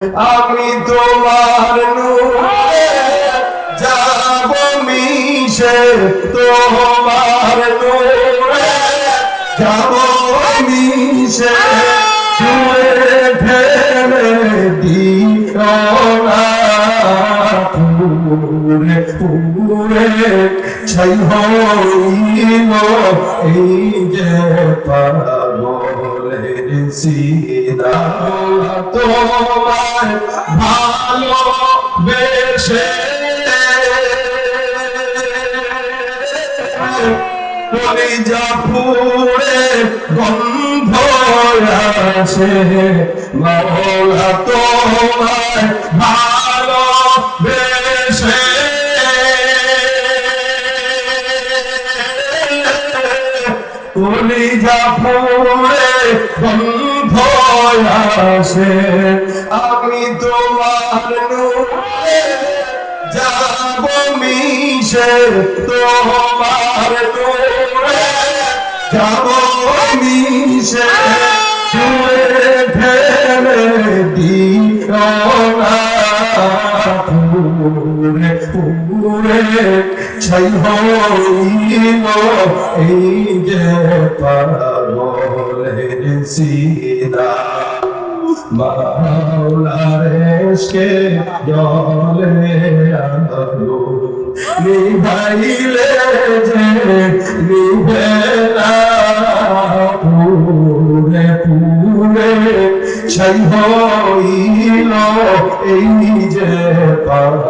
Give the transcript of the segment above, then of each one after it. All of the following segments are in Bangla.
আমি তোমার নূরে যাব মিশে, তোমার নূরে যাব মিশে। দূরে ঠেলে দিও না, পুরে পুরে ছাই হইল এই যে পাগলের সিনা তোমার ভালো বেশে কলিজা পুরে গন্ধ আসে মাওলা তোমায় ভালো কলিজা পুরে গন্ধ আসে। আমি তোমার নূরে যাব মিশে, তোমার নূরে যাব মিশে। দূরে ঠেলে দিও না পুরে পুরে ছাই হইল এই যে পাগলের সিদা মাওলারেশকে জলে আলো নিভাইলে যে নিভে না পুরে পুরে ছাই হইল এই যে পাগল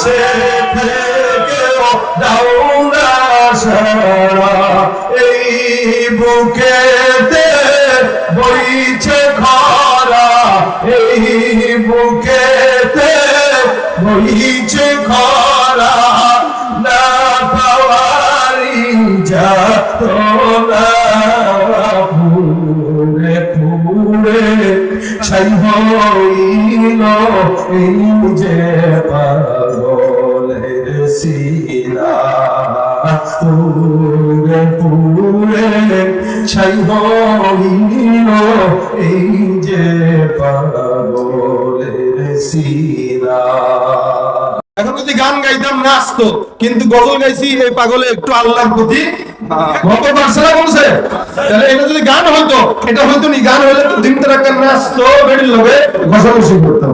কাছে থেকেও দাও সারা। এই বুকেতে বইছে খরা। এই বুকেতে বইছে খরা। না পাওয়ারি না পুরে পুরে ছাই হইল এই যে পাগলের শিলা পুরে পুরে ছাই হইল এই যে পাগলের গান গাইতাম, নাচতো। কিন্তু গজল গাইছি এই পাগলে একটু আল্লাহ প্রতি না বলছে? তাহলে এটা যদি গান হইতো এটা হইতো নি, গান হইলে তো দিন তারা নাচতো, বেড়ির লগে ঘষাঘষি করতো।